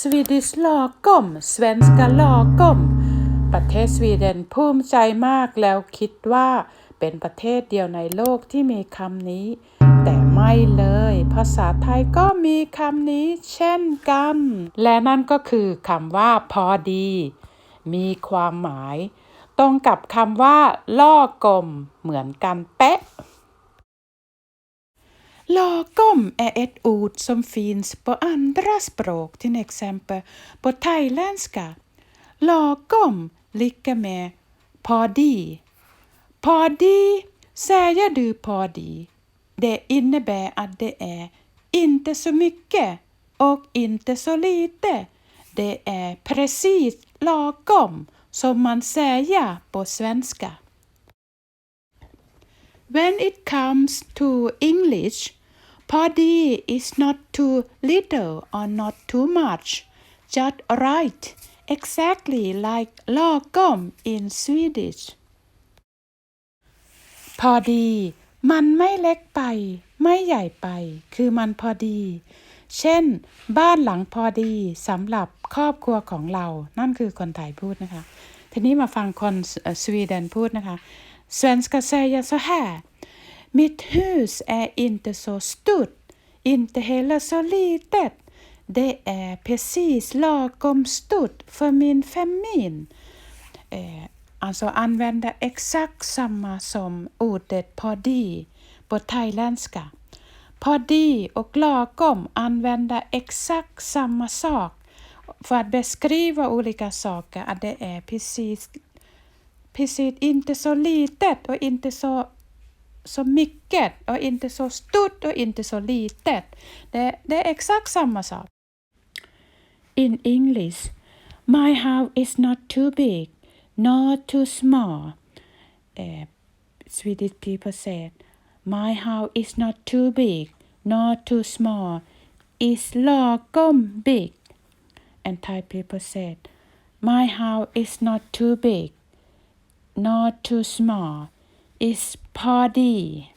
Swedish lagom Svenska lagom ประเทศสวีเดนภูมิใจมากแล้วคิดว่าเป็นประเทศเดียวในโลกที่มีคำนี้ แต่ไม่เลย ภาษาไทยก็มีคำนี้เช่นกัน และนั่นก็คือคำว่าพอดี มีความหมาย ตรงกับคำว่าล่อกลมเหมือนกันเป๊ะ Lagom är ett ord som finns på andra språk, till exempel på thailändska. Lagom lika med padi. Padi, säger du padi? Det innebär att det är inte så mycket och inte så lite. Det är precis lagom, som man säger på svenska. When it comes to English, padi is not too little or not too much, just right, exactly like lagom in Swedish. พอดี มันไม่เล็กไป ไม่ใหญ่ไป คือมันพอดี เช่น บ้านหลังพอดีสำหรับครอบครัวของเรา นั่นคือคนไทยพูดนะคะ ทีนี้มาฟังคนสวีเดนพูดนะคะ Svenska säger så här Mitt hus är inte så stort, inte heller så litet. Det är precis lagom stort för min familj. Eh, alltså använda exakt samma som ordet padi på thailändska. Padi och lagom använder exakt samma sak för att beskriva olika saker, att det är precis, precis inte så litet och inte så, så mycket och inte så stort och inte så litet. Det, det är exakt samma sak. In English, my house is not too big, nor too small. Uh, Swedish people said, my house is not too big, nor too small. It's lagom big. And Thai people said, my house is not too big, nor too small is party.